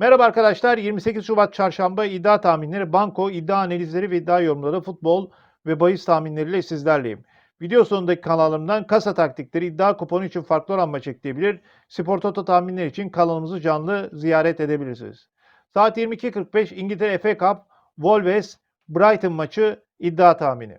Merhaba arkadaşlar. 28 Şubat Çarşamba iddia tahminleri, banko, iddia analizleri ve iddia yorumları, futbol ve bahis tahminleriyle sizlerleyim. Video sonundaki kanalımdan kasa taktikleri, iddia kuponu için farklı oran maç ekleyebilir, spor toto tahminleri için kanalımızı canlı ziyaret edebilirsiniz. Saat 22.45 İngiltere FA Cup, Wolves, Brighton maçı iddia tahmini.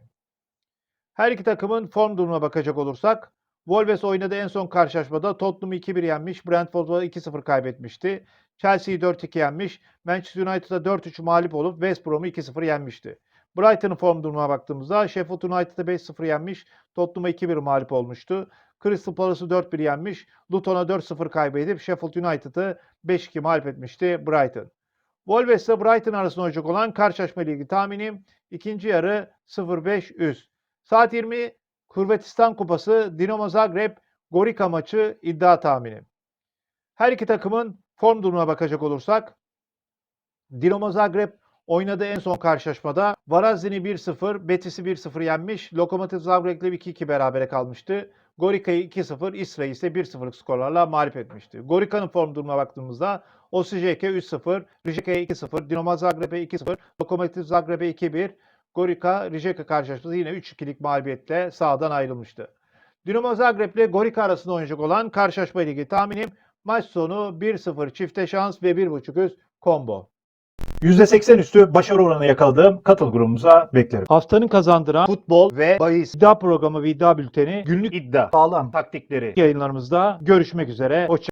Her iki takımın form durumuna bakacak olursak, Wolves oynadığı en son karşılaşmada Tottenham'ı 2-1 yenmiş, Brentford'a 2-0 kaybetmişti. Chelsea'yi 4-2 yenmiş. Manchester United'a 4-3 mağlup olup West Brom'u 2-0 yenmişti. Brighton'ın form durumuna baktığımızda Sheffield United'ı 5-0 yenmiş. Tottenham'a 2-1 mağlup olmuştu. Crystal Palace'ı 4-1 yenmiş. Luton'a 4-0 kaybedip Sheffield United'ı 5-2 mağlup etmişti Brighton. Wolves ile Brighton arasında olacak olan karşılaşma ligi tahminim ikinci yarı 0-5 üst. Saat 20 Hırvatistan Kupası Dinamo Zagreb Gorica maçı iddia tahmini. Her iki takımın form durumuna bakacak olursak Dinamo Zagreb oynadığı en son karşılaşmada Varazdin'i 1-0, Betis'i 1-0 yenmiş. Lokomotiv Zagreb'le 2-2 berabere kalmıştı. Gorica'yı 2-0, İsra'yı ise 1-0'lık skorlarla mağlup etmişti. Gorica'nın form durumuna baktığımızda Osijek'e 3-0, Rijeka'ya 2-0, Dinamo Zagreb'e 2-0, Lokomotiv Zagreb'e 2-1, Gorica Rijeka karşılaşması yine 3-2'lik mağlubiyetle sahadan ayrılmıştı. Dinamo Zagreb ile Gorica arasında oynayacak olan karşılaşma ligi tahminim maç sonu 1-0 çifte şans ve 1.5 üst combo. %80 üstü başarı oranı yakaladığım katıl grubumuza beklerim. Haftanın kazandıran Futbol ve bahis iddia programı ve iddia bülteni günlük iddia sağlam taktikleri yayınlarımızda görüşmek üzere. Hoşça